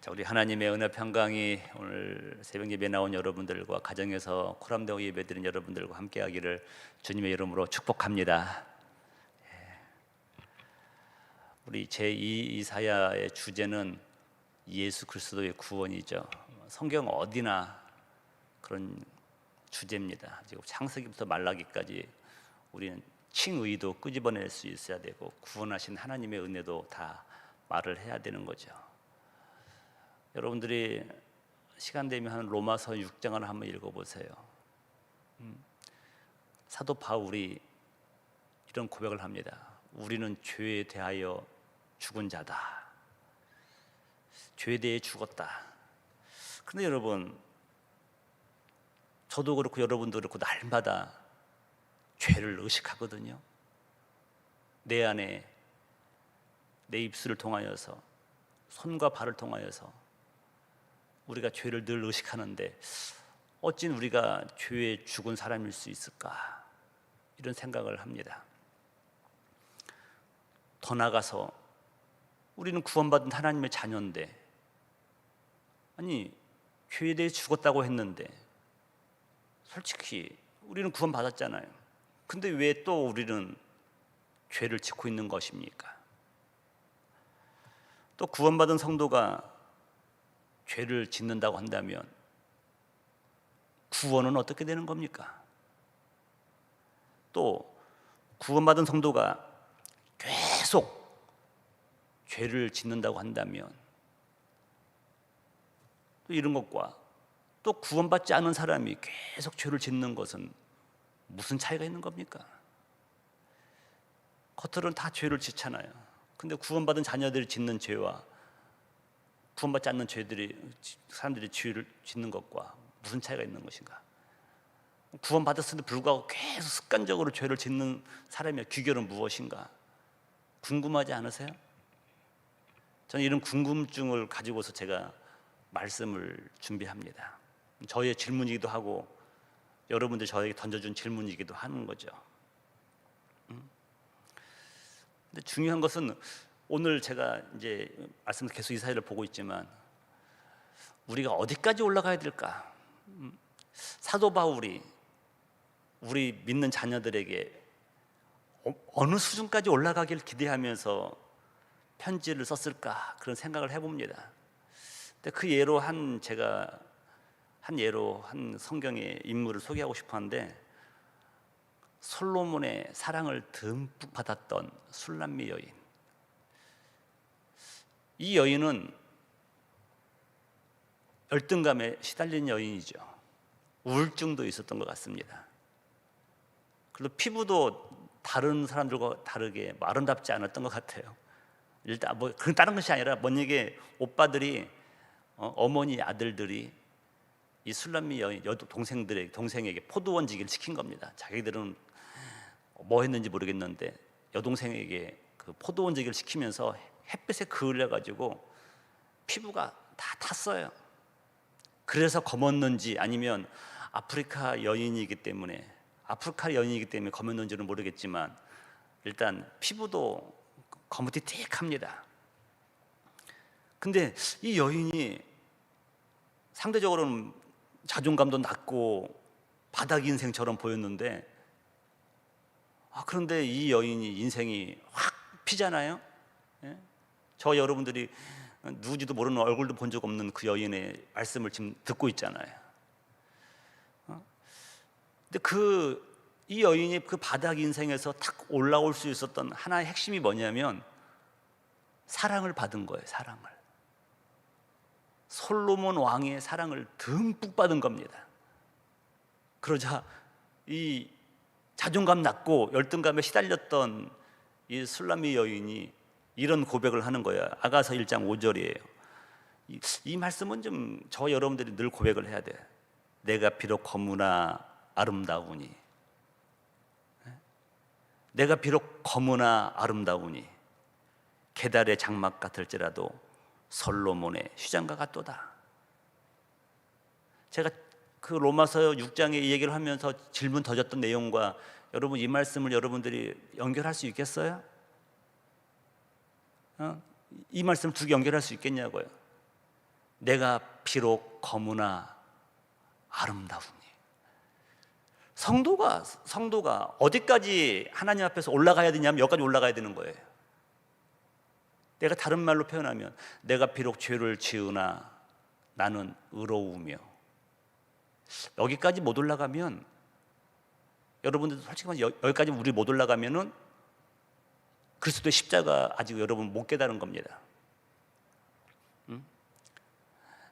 자, 우리 하나님의 은혜 평강이 오늘 새벽 예배 나온 여러분들과 가정에서 코람대오 예배드린 여러분들과 함께하기를 주님의 이름으로 축복합니다. 예. 우리 제2 이사야의 주제는 예수 그리스도의 구원이죠. 성경 어디나 그런 주제입니다. 지금 창세기부터 말라기까지 우리는 칭의도 끄집어낼 수 있어야 되고 구원하신 하나님의 은혜도 다 말을 해야 되는 거죠. 여러분들이 시간 되면 한 로마서 6장을 한번 읽어보세요. 음, 사도 바울이 이런 고백을 합니다. 우리는 죄에 대하여 죽은 자다. 죄에 대해 죽었다. 그런데 여러분, 저도 그렇고 여러분도 그렇고 날마다 죄를 의식하거든요. 내 안에 내 입술을 통하여서 손과 발을 통하여서 우리가 죄를 늘 의식하는데 어찐 우리가 죄에 죽은 사람일 수 있을까 이런 생각을 합니다. 더 나가서 우리는 구원받은 하나님의 자녀인데 아니 죄에 대해 죽었다고 했는데 솔직히 우리는 구원받았잖아요. 근데 왜 또 우리는 죄를 짓고 있는 것입니까? 또 구원받은 성도가 죄를 짓는다고 한다면 구원은 어떻게 되는 겁니까? 또 구원받은 성도가 계속 죄를 짓는다고 한다면 또 이런 것과 또 구원받지 않은 사람이 계속 죄를 짓는 것은 무슨 차이가 있는 겁니까? 겉으로는 다 죄를 짓잖아요. 근데 구원받은 자녀들이 짓는 죄와 구원받지 않는 죄들이 사람들이 죄를 짓는 것과 무슨 차이가 있는 것인가? 구원받았음에도 불구하고 계속 습관적으로 죄를 짓는 사람의 귀결은 무엇인가? 궁금하지 않으세요? 저는 이런 궁금증을 가지고서 제가 말씀을 준비합니다. 저의 질문이기도 하고 여러분들 저에게 던져준 질문이기도 하는 거죠. 음? 근데 중요한 것은 오늘 제가 이제 말씀 계속 이 사회를 보고 있지만 우리가 어디까지 올라가야 될까? 음, 사도 바울이 우리 믿는 자녀들에게 어, 어느 수준까지 올라가길 기대하면서 편지를 썼을까 그런 생각을 해봅니다. 근데 그 예로 한 제가 한 예로 한 성경의 인물을 소개하고 싶었는데 솔로몬의 사랑을 듬뿍 받았던 술람미 여인. 이 여인은 열등감에 시달린 여인이죠. 우울증도 있었던 것 같습니다. 그리고 피부도 다른 사람들과 다르게 아름답지 않았던 것 같아요. 일단 뭐 그런 다른 것이 아니라 뭔 얘기 오빠들이 어, 어머니 아들들이 이 술람미 여인 여 동생들에게 동생에게 포도원지기를 시킨 겁니다. 자기들은 뭐 했는지 모르겠는데 여동생에게 그 포도원지기를 시키면서 햇빛에 그을려 가지고 피부가 다 탔어요. 그래서 검었는지 아니면 아프리카 여인이기 때문에 아프리카 여인이기 때문에 검었는지는 모르겠지만 일단 피부도 거무튀틱합니다. 근데 이 여인이 상대적으로는 자존감도 낮고 바닥 인생처럼 보였는데 아, 그런데 이 여인이 인생이 확 피잖아요. 예? 저 여러분들이 누구지도 모르는 얼굴도 본 적 없는 그 여인의 말씀을 지금 듣고 있잖아요. 어? 근데 그 이 여인이 그 바닥 인생에서 탁 올라올 수 있었던 하나의 핵심이 뭐냐면 사랑을 받은 거예요. 사랑을. 솔로몬 왕의 사랑을 듬뿍 받은 겁니다. 그러자 이 자존감 낮고 열등감에 시달렸던 이 술라미 여인이 이런 고백을 하는 거야. 아가서 1장 5절이에요. 이, 이 말씀은 좀 저 여러분들이 늘 고백을 해야 돼. 내가 비록 거무나 아름다우니 내가 비록 거무나 아름다우니 계달의 장막 같을지라도 솔로몬의 휘장과 같도다. 제가 그 로마서 6장에 이 얘기를 하면서 질문 던졌던 내용과 여러분 이 말씀을 여러분들이 연결할 수 있겠어요? 어? 이 말씀 두 개 연결할 수 있겠냐고요. 내가 비록 거무나 아름다우니 성도가 성도가 어디까지 하나님 앞에서 올라가야 되냐면 여기까지 올라가야 되는 거예요. 내가 다른 말로 표현하면 내가 비록 죄를 지으나 나는 의로우며 여기까지 못 올라가면 여러분들 솔직히 말해 여기까지 우리 못 올라가면은 그리스도의 십자가 아직 여러분 못 깨달은 겁니다. 응?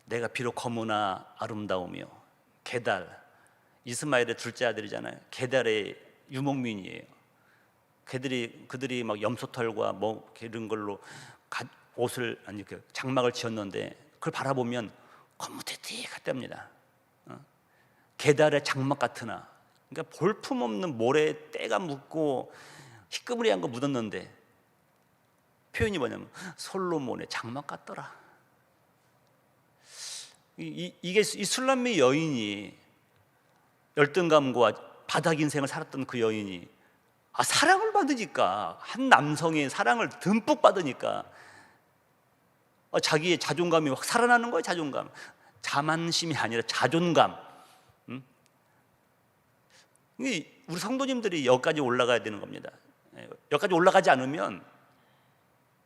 내가 비록 거무나 아름다우며 게달 이스마엘의 둘째 아들이잖아요. 게달의 유목민이에요. 그들이 그들이 막 염소털과 뭐 이런 걸로 가- 옷을 아니 그 장막을 지었는데 그걸 바라보면 거무튀튀했답니다. 어? 게달의 장막 같으나 그러니까 볼품 없는 모래에 때가 묻고 희끄무리한 거 묻었는데 표현이 뭐냐면 솔로몬의 장막 같더라. 이, 이, 이 게 이 술람미 여인이 열등감과 바닥 인생을 살았던 그 여인이 아 사랑을 받으니까 한 남성의 사랑을 듬뿍 받으니까 아, 자기의 자존감이 확 살아나는 거예요 자존감 자만심이 아니라 자존감 음? 이 우리 성도님들이 여기까지 올라가야 되는 겁니다 예, 여기까지 올라가지 않으면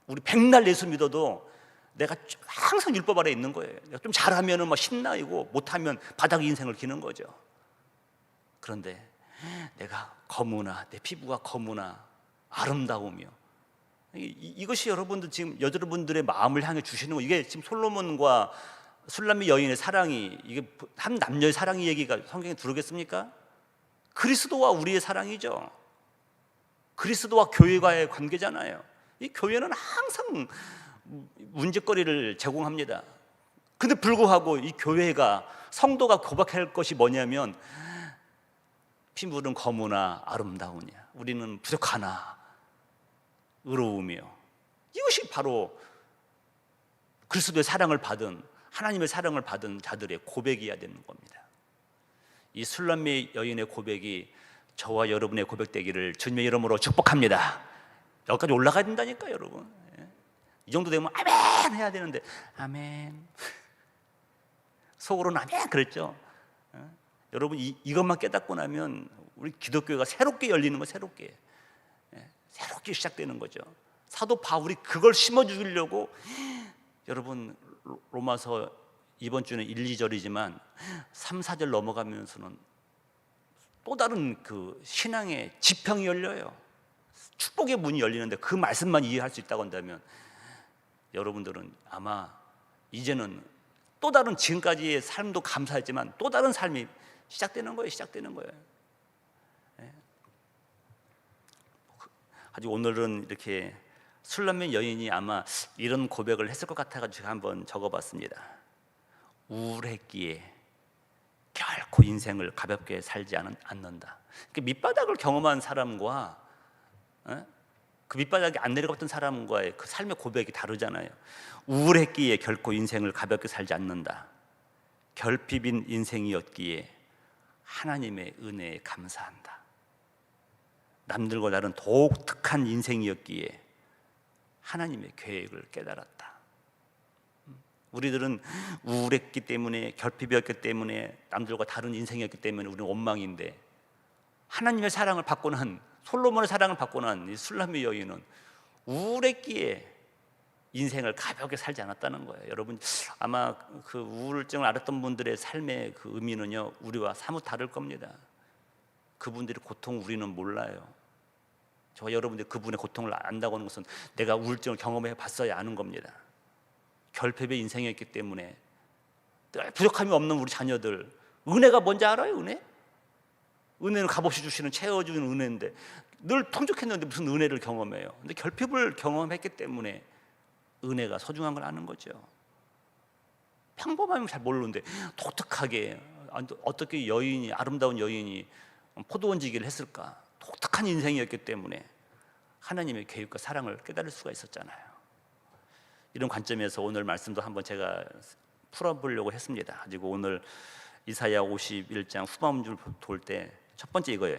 우리 백날 예수 믿어도 내가 좀 항상 율법 아래 있는 거예요 좀 잘하면은 막 신나이고 못하면 바닥 인생을 기는 거죠 그런데 내가 거무나 내 피부가 거무나 아름다우며 이- 이- 이것이 여러분들 지금 여러분들의 마음을 향해 주시는 거 이게 지금 솔로몬과 술람미 여인의 사랑이 이게 한 남녀의 사랑의 얘기가 성경에 들어오겠습니까? 그리스도와 우리의 사랑이죠. 그리스도와 교회와의 관계잖아요. 이 교회는 항상 문제거리를 제공합니다. 근데 불구하고 이 교회가 성도가 고백할 것이 뭐냐면 피부는 거무나 아름다우냐 우리는 부족하나 의로우며 이것이 바로 그리스도의 사랑을 받은 하나님의 사랑을 받은 자들의 고백이어야 되는 겁니다. 이 술람미 여인의 고백이 저와 여러분의 고백되기를 주님의 이름으로 축복합니다. 여기까지 올라가야 된다니까 여러분. 예. 이 정도 되면 아멘 해야 되는데 아멘. 속으로는 아멘 그랬죠. 예. 여러분 이, 이것만 깨닫고 나면 우리 기독교가 새롭게 열리는 거 새롭게 예, 새롭게 시작되는 거죠. 사도 바울이 그걸 심어 주려고 여러분 로- 로마서 이번 주는 1, 2절이지만 3, 4절 넘어가면서는 또 다른 그 신앙의 지평이 열려요. 축복의 문이 열리는데 그 말씀만 이해할 수 있다고 한다면 여러분들은 아마 이제는 또 다른 지금까지의 삶도 감사했지만 또 다른 삶이 시작되는 거예요. 시작되는 거예요. 예. 아주 오늘은 이렇게 술라면 여인이 아마 이런 고백을 했을 것 같아가지고 한번 적어봤습니다. 우울했기에 결코 인생을 가볍게 살지 않- 않는다. 그 밑바닥을 경험한 사람과 어? 그 밑바닥에 안 내려갔던 사람과의 그 삶의 고백이 다르잖아요. 우울했기에 결코 인생을 가볍게 살지 않는다. 결핍인 인생이었기에 하나님의 은혜에 감사한다. 남들과 다른 독특한 인생이었기에 하나님의 계획을 깨달았다. 우리들은 우울했기 때문에 결핍이었기 때문에 남들과 다른 인생이었기 때문에 우리는 원망인데 하나님의 사랑을 받고 난 솔로몬의 사랑을 받고 난이 술람미 여인은 우울했기에 인생을 가볍게 살지 않았다는 거예요. 여러분 아마 그 우울증을 앓았던 분들의 삶의 그 의미는요 우리와 사뭇 다를 겁니다. 그분들의 고통 우리는 몰라요. 저와 여러분들 그분의 고통을 안다고 하는 것은 내가 우울증을 경험해 봤어야 아는 겁니다. 결핍의 인생이었기 때문에 늘 부족함이 없는 우리 자녀들 은혜가 뭔지 알아요? 은혜? 은혜는 값없이 주시는 채워주는 은혜인데 늘 풍족했는데 무슨 은혜를 경험해요? 근데 결핍을 경험했기 때문에 은혜가 소중한 걸 아는 거죠. 평범하면 잘 모르는데 독특하게 어떻게 여인이 아름다운 여인이 포도원지기를 했을까? 독특한 인생이었기 때문에 하나님의 계획과 사랑을 깨달을 수가 있었잖아요. 이런 관점에서 오늘 말씀도 한번 제가 풀어보려고 했습니다. 그리고 오늘 이사야 51장 후반줄 돌 때 첫 번째 이거예요.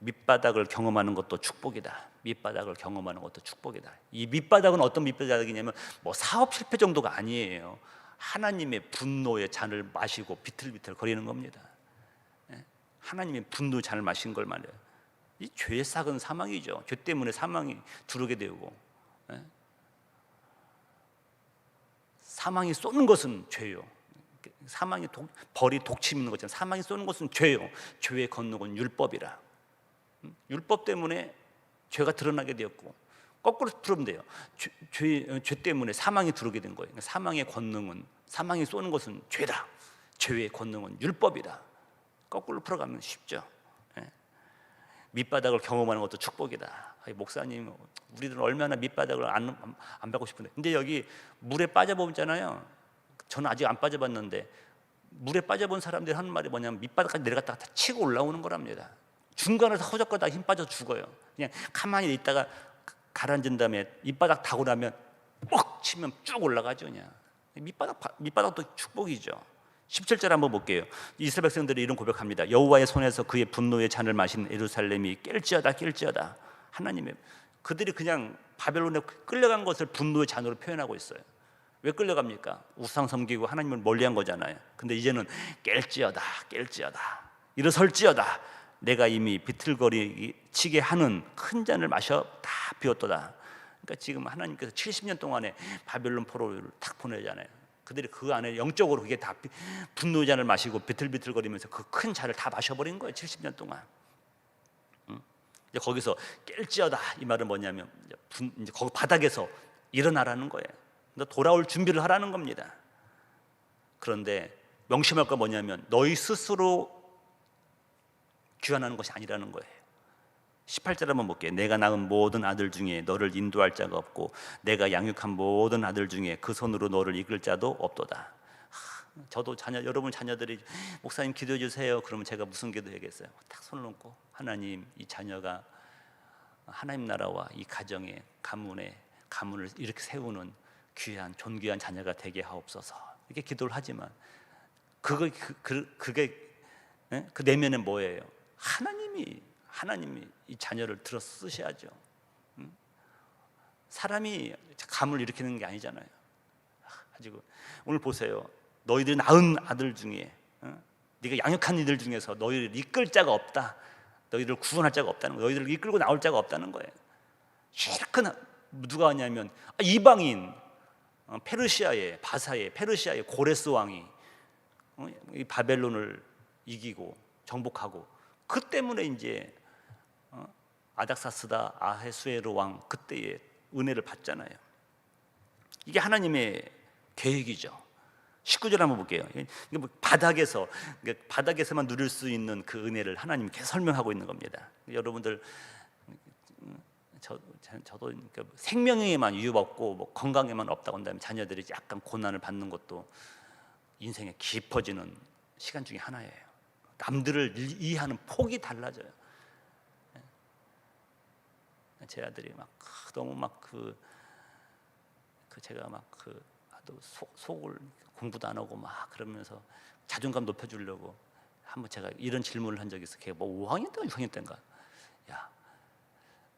밑바닥을 경험하는 것도 축복이다. 밑바닥을 경험하는 것도 축복이다. 이 밑바닥은 어떤 밑바닥이냐면 뭐 사업 실패 정도가 아니에요. 하나님의 분노의 잔을 마시고 비틀비틀 거리는 겁니다. 예? 하나님의 분노 잔을 마신 걸 말해요. 이 죄의 싹은 사망이죠. 죄 때문에 사망이 두르게 되고 예? 사망이 쏘는 것은 죄요. 사망이 독, 벌이 독침 있는 것처럼 사망이 쏘는 것은 죄요. 죄의 건너건 율법이라. 음? 율법 때문에 죄가 드러나게 되었고 거꾸로 풀으면 돼요. 죄, 죄, 어, 죄 때문에 사망이 들어오게 된 거예요. 그러니까 사망의 권능은 사망이 쏘는 것은 죄다. 죄의 권능은 율법이다. 거꾸로 풀어가면 쉽죠. 예. 밑바닥을 경험하는 것도 축복이다. 목사님, 우리들은 얼마나 밑바닥을 안, 안 밟고 싶은데. 근데 여기 물에 빠져보잖아요. 저는 아직 안 빠져봤는데 물에 빠져본 사람들이 하는 말이 뭐냐면 밑바닥까지 내려갔다가 다 치고 올라오는 거랍니다. 중간에서 허적거다 힘 빠져 죽어요. 그냥 가만히 있다가 가라앉은 다음에 밑바닥 타고 나면 뻑 치면 쭉 올라가죠 그냥. 밑바닥 밑바닥도 축복이죠. 17절 한번 볼게요. 이스라엘 백성들이 이런 고백합니다. 여호와의 손에서 그의 분노의 잔을 마신 예루살렘이 깰지어다 깰지어다. 하나님의 그들이 그냥 바벨론에 끌려간 것을 분노의 잔으로 표현하고 있어요. 왜 끌려갑니까? 우상 섬기고 하나님을 멀리한 거잖아요. 근데 이제는 깰지어다 깰지어다 일어설지어다 내가 이미 비틀거리치게 하는 큰 잔을 마셔 다 비웠도다. 그러니까 지금 하나님께서 70년 동안에 바벨론 포로를 탁 보내잖아요. 그들이 그 안에 영적으로 그게 다 분노의 잔을 마시고 비틀비틀거리면서 그 큰 잔을 다 마셔버린 거예요. 70년 동안. 응? 이제 거기서 깰지어다 이 말은 뭐냐면 이제, 거기 바닥에서 일어나라는 거예요. 돌아올 준비를 하라는 겁니다. 그런데 명심할 거 뭐냐면 너희 스스로 귀환하는 것이 아니라는 거예요. 18절 한번 볼게요. 내가 낳은 모든 아들 중에 너를 인도할 자가 없고 내가 양육한 모든 아들 중에 그 손으로 너를 이끌 자도 없도다. 저도 자녀 여러분 자녀들이 목사님 기도해 주세요. 그러면 제가 무슨 기도해야겠어요? 딱 손을 놓고 하나님 이 자녀가 하나님 나라와 이 가정의 가문의 가문을 이렇게 세우는 귀한 존귀한 자녀가 되게 하옵소서. 이렇게 기도를 하지만 그거 그, 그 그게 예? 그 내면에 뭐예요? 하나님이 하나님이 이 자녀를 들어 쓰셔야죠. 응? 사람이 감을 일으키는 게 아니잖아요. 가지고 오늘 보세요. 너희들 낳은 아들 중에 어? 네가 양육한 이들 중에서 너희를 이끌 자가 없다. 너희를 구원할 자가 없다는 거예요. 너희들을 이끌고 나올 자가 없다는 거예요. 실컷 누가 하냐면 아, 이방인 어, 페르시아의 바사의 페르시아의 고레스 왕이 어, 이 바벨론을 이기고 정복하고 그 때문에 이제 아닥사스다 아헤수에르 왕 그때의 은혜를 받잖아요. 이게 하나님의 계획이죠. 19절 한번 볼게요. 뭐 바닥에서 바닥에서만 누릴 수 있는 그 은혜를 하나님께 설명하고 있는 겁니다. 여러분들 저, 저도 그러니까 생명에만 유입 없고 뭐 건강에만 없다고 한다면 자녀들이 약간 고난을 받는 것도 인생에 깊어지는 시간 중에 하나예요. 남들을 이해하는 폭이 달라져요. 제 아들이 막 너무 막그 그 제가 막그 속을 공부도 안 하고 막 그러면서 자존감 높여주려고 한번 제가 이런 질문을 한 적이 있어. 걔가 뭐 5학년 때인가 6학년 때인가. 야,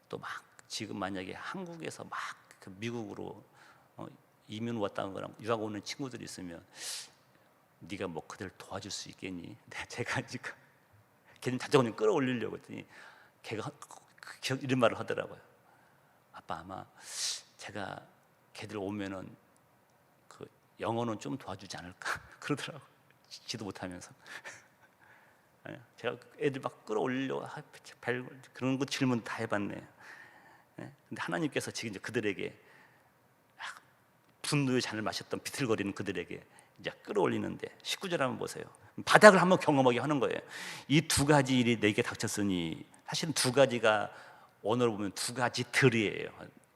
또 막 지금 만약에 한국에서 막 그 미국으로 어, 이민 왔다는 거랑 유학 오는 친구들이 있으면 네가 뭐 그들 도와줄 수 있겠니? 제가 지금 걔는 자존감 끌어올리려고 했더니 걔가 그 이런 말을 하더라고요. 아빠 아마 제가 걔들 오면은 그 영어는 좀 도와주지 않을까 그러더라고. 지도 못하면서. 예, 제가 애들 막 끌어올리려고 그런 거 질문 다 해봤네요. 예, 근데 하나님께서 지금 이제 그들에게 분노의 잔을 마셨던 비틀거리는 그들에게 이제 끌어올리는데 19절 한번 보세요. 바닥을 한번 경험하게 하는 거예요. 이 두 가지 일이 내게 닥쳤으니 사실은 두 가지가 오늘 보면 두 가지 들이에요.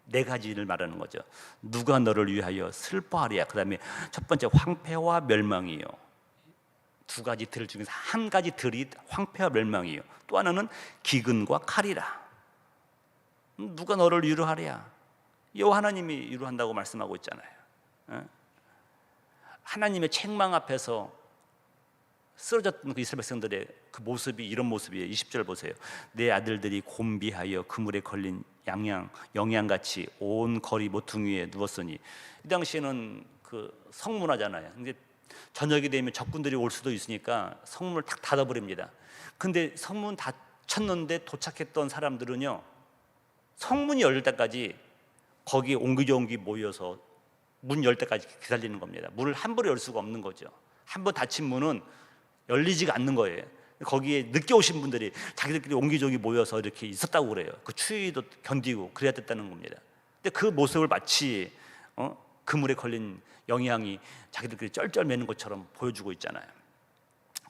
네 가지를 말하는 거죠. 누가 너를 위하여 슬퍼하리야. 그다음에 첫 번째 황폐와 멸망이요. 두 가지 들 중에서 한 가지 들이 황폐와 멸망이요. 또 하나는 기근과 칼이라. 누가 너를 위로하랴? 여호와 하나님이 위로한다고 말씀하고 있잖아요. 어? 하나님의 책망 앞에서 쓰러졌던 그 이스라엘 백성들의 그 모습이 이런 모습이에요. 20절 보세요. 내 아들들이 곤비하여 그물에 걸린 양양 영양같이 온 거리 모퉁이에 누웠으니 이 당시에는 그 성문하잖아요. 근데 저녁이 되면 적군들이 올 수도 있으니까 성문을 탁 닫아버립니다. 근데 성문 닫혔는데 도착했던 사람들은요 성문이 열릴 때까지 거기 옹기종기 모여서 문 열 때까지 기다리는 겁니다. 문을 함부로 열 수가 없는 거죠. 한번 닫힌 문은 열리지가 않는 거예요. 거기에 늦게 오신 분들이 자기들끼리 옹기종기 모여서 이렇게 있었다고 그래요. 그 추위도 견디고 그래야 됐다는 겁니다. 근데 그 모습을 마치 어? 그물에 걸린 영향이 자기들끼리 쩔쩔매는 것처럼 보여주고 있잖아요.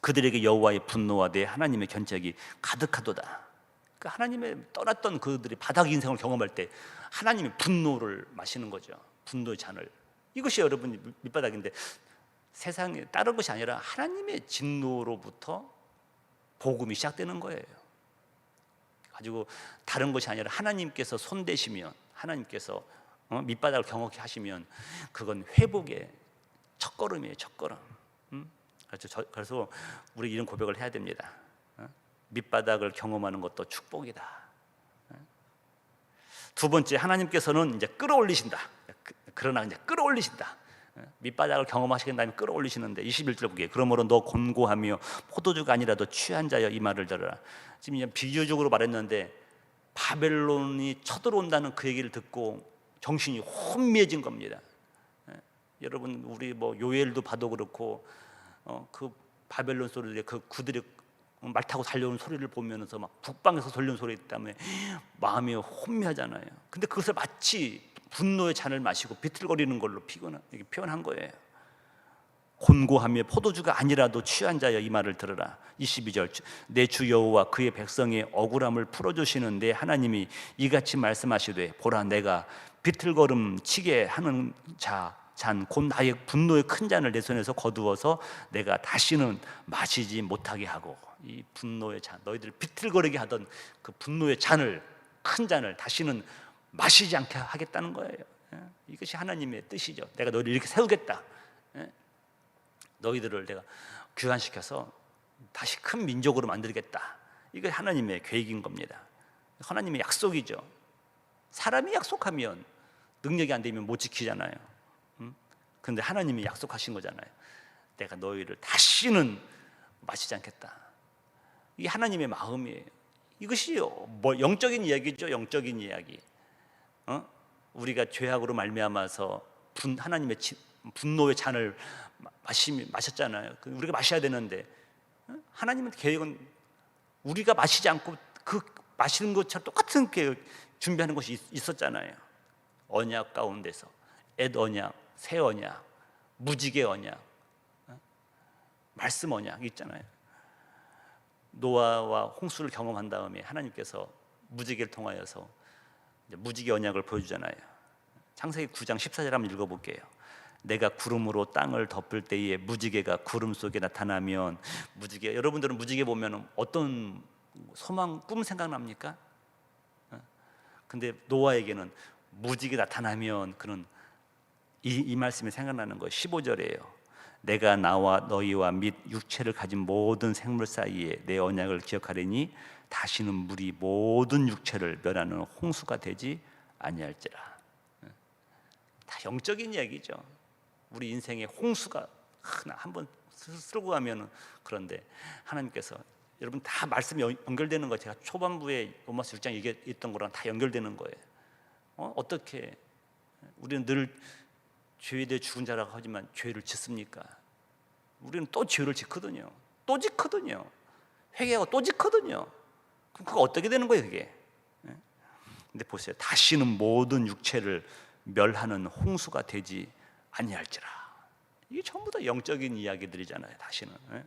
그들에게 여호와의 분노와 내 하나님의 견책이 가득하도다. 그 하나님의 떠났던 그들이 바닥 인생을 경험할 때 하나님의 분노를 마시는 거죠. 분노의 잔을. 이것이 여러분 밑바닥인데 세상에 다른 것이 아니라 하나님의 진노로부터 복음이 시작되는 거예요. 가지고 다른 것이 아니라 하나님께서 손대시면 하나님께서 어? 밑바닥을 경험케 하시면 그건 회복의 첫걸음이에요. 첫걸음. 음? 그래서, 저, 그래서 우리 이런 고백을 해야 됩니다. 어? 밑바닥을 경험하는 것도 축복이다. 어? 두 번째 하나님께서는 이제 끌어올리신다. 그- 그러나 이제 끌어올리신다. 어? 밑바닥을 경험하시긴 다음에 끌어올리시는데 21절 보기에 그러므로 너 곤고하며 포도주가 아니라도 취한 자여 이 말을 들어라. 지금 이제 비유적으로 말했는데 바벨론이 쳐들어온다는 그 얘기를 듣고 정신이 혼미해진 겁니다. 예? 여러분 우리 뭐 요엘도 봐도 그렇고 어, 그 바벨론 소리들 그 구들이 말 타고 달려오는 소리를 보면서 막 북방에서 돌려온 소리 때문에 마음이 혼미하잖아요. 근데 그것을 마치 분노의 잔을 마시고 비틀거리는 걸로 표현한 거예요. 곤고하며 포도주가 아니라도 취한 자여 이 말을 들으라 22절 내 주 여호와 그의 백성의 억울함을 풀어 주시는 내 하나님이 이같이 말씀하시되 보라 내가 비틀거름 치게 하는 자 잔 곧 나의 분노의 큰 잔을 내 손에서 거두어서 내가 다시는 마시지 못하게 하고 이 분노의 잔 너희들 비틀거리게 하던 그 분노의 잔을 큰 잔을 다시는 마시지 않게 하겠다는 거예요 예? 이것이 하나님의 뜻이죠 내가 너희를 이렇게 세우겠다 예? 너희들을 내가 귀환시켜서 다시 큰 민족으로 만들겠다. 이게 하나님의 계획인 겁니다. 하나님의 약속이죠. 사람이 약속하면 능력이 안 되면 못 지키잖아요. 음? 근데 하나님이 약속하신 거잖아요. 내가 너희를 다시는 마시지 않겠다. 이게 하나님의 마음이에요. 이것이 뭐 영적인 이야기죠. 영적인 이야기. 어? 우리가 죄악으로 말미암아서 분 하나님의 지- 분노의 잔을 마- 마시 마셨잖아요. 그 우리가 마셔야 되는데 어? 하나님은 계획은 우리가 마시지 않고 그 마시는 것처럼 똑같은 계획 준비하는 것이 있- 있었잖아요. 언약 가운데서 엣 언약, 새 언약, 무지개 언약, 어? 말씀 언약 있잖아요. 노아와 홍수를 경험한 다음에 하나님께서 무지개를 통하여서 무지개 언약을 보여주잖아요. 창세기 9장 14절 한번 읽어볼게요. 내가 구름으로 땅을 덮을 때에 무지개가 구름 속에 나타나면 무지개 여러분들은 무지개 보면 어떤 소망 꿈 생각납니까? 어? 근데 노아에게는 무지개 나타나면 그는 이, 이 말씀이 생각나는 거예요. 15절이에요. 내가 나와 너희와 및 육체를 가진 모든 생물 사이에 내 언약을 기억하리니 다시는 물이 모든 육체를 멸하는 홍수가 되지 아니할지라. 다 영적인 이야기죠. 우리 인생에 홍수가 한번 쓸고 가면은 그런데 하나님께서 여러분 다 말씀이 연- 연결되는 거 제가 초반부에 로마서 6장 얘기했던 거랑 다 연결되는 거예요. 어? 어떻게 우리는 늘 죄에 대해 죽은 자라고 하지만 죄를 짓습니까? 우리는 또 죄를 짓거든요. 또 짓거든요. 회개하고 또 짓거든요. 그럼 그거 어떻게 되는 거예요, 그게? 예? 근데 보세요. 다시는 모든 육체를 멸하는 홍수가 되지 아니할지라. 이게 전부 다 영적인 이야기들이잖아요. 다시는. 예?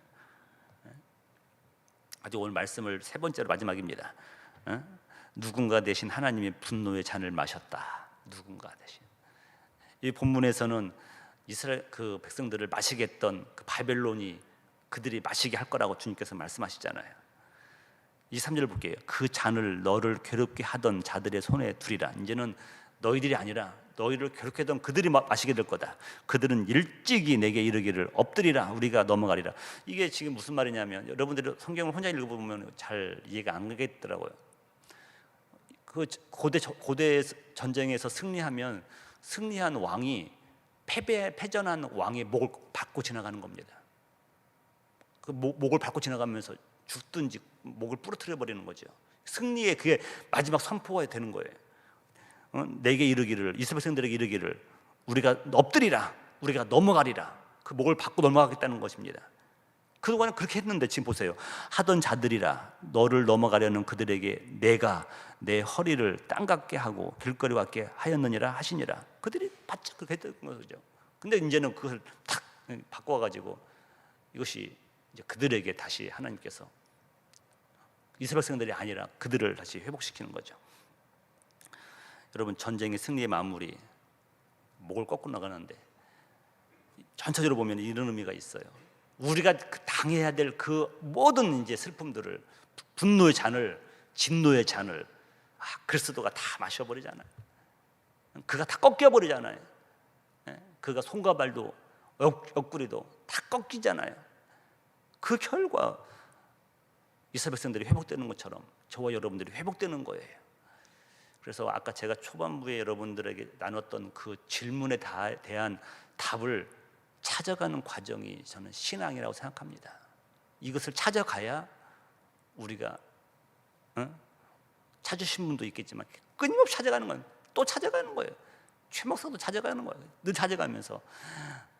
예? 아주 오늘 말씀을 세 번째로 마지막입니다. 예? 누군가 대신 하나님의 분노의 잔을 마셨다. 누군가 대신. 이 본문에서는 이스라엘 그 백성들을 마시게 했던 그 바벨론이 그들이 마시게 할 거라고 주님께서 말씀하시잖아요. 23절 볼게요. 그 잔을 너를 괴롭게 하던 자들의 손에 두리라. 이제는 너희들이 아니라 너희를 괴롭게 던 그들이 마- 마시게 될 거다. 그들은 일찍이 내게 이르기를 엎드리라 우리가 넘어가리라. 이게 지금 무슨 말이냐면 여러분들이 성경을 혼자 읽어보면 잘 이해가 안 가겠더라고요. 그 고대 저- 고대 전쟁에서 승리하면 승리한 왕이 패배 패전한 왕의 목을 밟고 지나가는 겁니다. 그 목, 목을 밟고 지나가면서 죽든지 목을 부러뜨려 버리는 거죠. 승리의 그게 마지막 선포가 되는 거예요. 어? 내게 이르기를 이스라엘 백성들에게 이르기를 우리가 엎드리라 우리가 넘어가리라 그 목을 받고 넘어가겠다는 것입니다. 그동안은 그렇게 했는데 지금 보세요. 하던 자들이라 너를 넘어가려는 그들에게 내가 내 허리를 땅 같게 하고 길거리 같게 하였느니라 하시니라. 그들이 바짝 그렇게 했던 거죠. 근데 이제는 그걸 탁 바꿔 가지고 이것이 이제 그들에게 다시 하나님께서 이스라엘 백성들이 아니라 그들을 다시 회복시키는 거죠. 여러분 전쟁의 승리의 마무리 목을 꺾고 나가는데 전체적으로 보면 이런 의미가 있어요. 우리가 그 당해야 될 그 모든 이제 슬픔들을 분노의 잔을 진노의 잔을 아, 그리스도가 다 마셔버리잖아요. 그가 다 꺾여버리잖아요. 예? 그가 손과 발도 옆, 옆구리도 다 꺾이잖아요. 그 결과 이스라엘 백성들이 회복되는 것처럼 저와 여러분들이 회복되는 거예요. 그래서 아까 제가 초반부에 여러분들에게 나눴던 그 질문에 다- 대한 답을 찾아가는 과정이 저는 신앙이라고 생각합니다. 이것을 찾아가야 우리가 어? 찾으신 분도 있겠지만 끊임없이 찾아가는 거예요. 또 찾아가는 거예요. 최 목사도 찾아가는 거예요. 늘 찾아가면서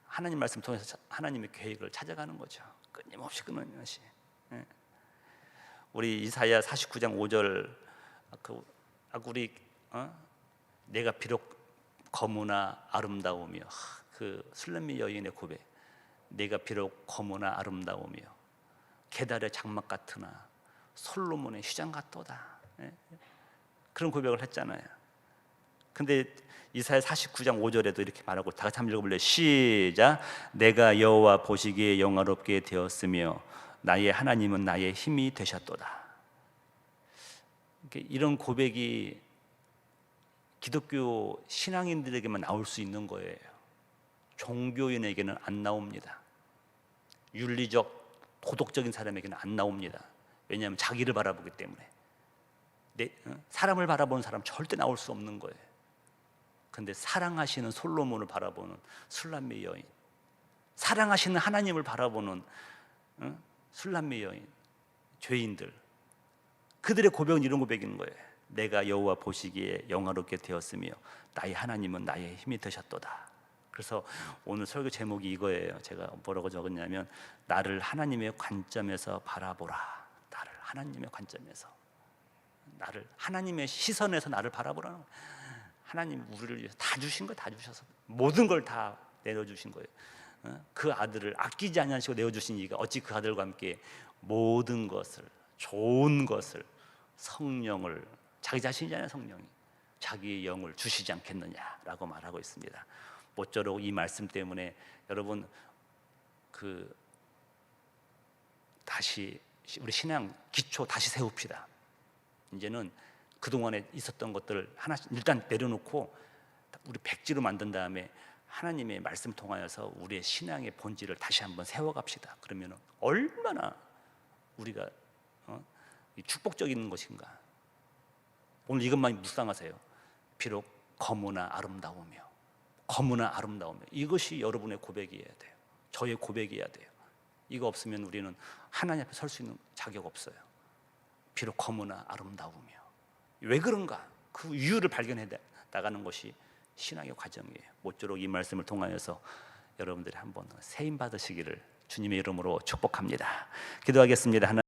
하나님 말씀 통해서 차- 하나님의 계획을 찾아가는 거죠. 끊임없이 끊임없이. 예. 우리 이사야 49장 5절 그 아까 우리 어? 내가 비록 거무나 아름다우며 하, 그 술렘미 여인의 고백 내가 비록 거무나 아름다우며 계달의 장막 같으나 솔로몬의 휘장 같도다 예? 그런 고백을 했잖아요 근데 이사야 49장 5절에도 이렇게 말하고 다 같이 한번 읽어볼래요 시작 내가 여호와 보시기에 영화롭게 되었으며 나의 하나님은 나의 힘이 되셨도다 이런 고백이 기독교 신앙인들에게만 나올 수 있는 거예요. 종교인에게는 안 나옵니다. 윤리적 도덕적인 사람에게는 안 나옵니다. 왜냐하면 자기를 바라보기 때문에? 사람을 바라보는 사람 절대 나올 수 없는 거예요. 근데 사랑하시는 솔로몬을 바라보는 술람미 여인, 사랑하시는 하나님을 바라보는 어? 술람미 여인, 죄인들 그들의 고백은 이런 고백인 거예요. 내가 여호와 보시기에 영화롭게 되었으며 나의 하나님은 나의 힘이 되셨도다. 그래서 오늘 설교 제목이 이거예요. 제가 뭐라고 적었냐면 나를 하나님의 관점에서 바라보라. 나를 하나님의 관점에서 나를 하나님의 시선에서 나를 바라보라는 거예요. 하나님 우리를 위해서 다 주신 거 다 주셔서 모든 걸 다 내려주신 거예요. 어? 그 아들을 아끼지 않으시고 내어주신 이가 어찌 그 아들과 함께 모든 것을 좋은 것을 성령을 자기 자신이잖아요 성령이 자기의 영을 주시지 않겠느냐라고 말하고 있습니다. 모쪼록 이 말씀 때문에 여러분 그 다시 우리 신앙 기초 다시 세웁시다. 이제는 그 동안에 있었던 것들을 하나씩 일단 내려놓고 우리 백지로 만든 다음에 하나님의 말씀 통하여서 우리의 신앙의 본질을 다시 한번 세워갑시다. 그러면 얼마나 우리가 어? 이 축복적인 것인가. 오늘 이것만 묵상하세요. 비록 거무나 아름다우며 거무나 아름다우며 이것이 여러분의 고백이어야 돼요. 저의 고백이어야 돼요. 이거 없으면 우리는 하나님 앞에 설 수 있는 자격 없어요. 비록 거무나 아름다우며 왜 그런가? 그 이유를 발견해 나가는 것이 신앙의 과정이에요. 모쪼록 이 말씀을 통하여서 여러분들이 한번 세임 받으시기를 주님의 이름으로 축복합니다. 기도하겠습니다.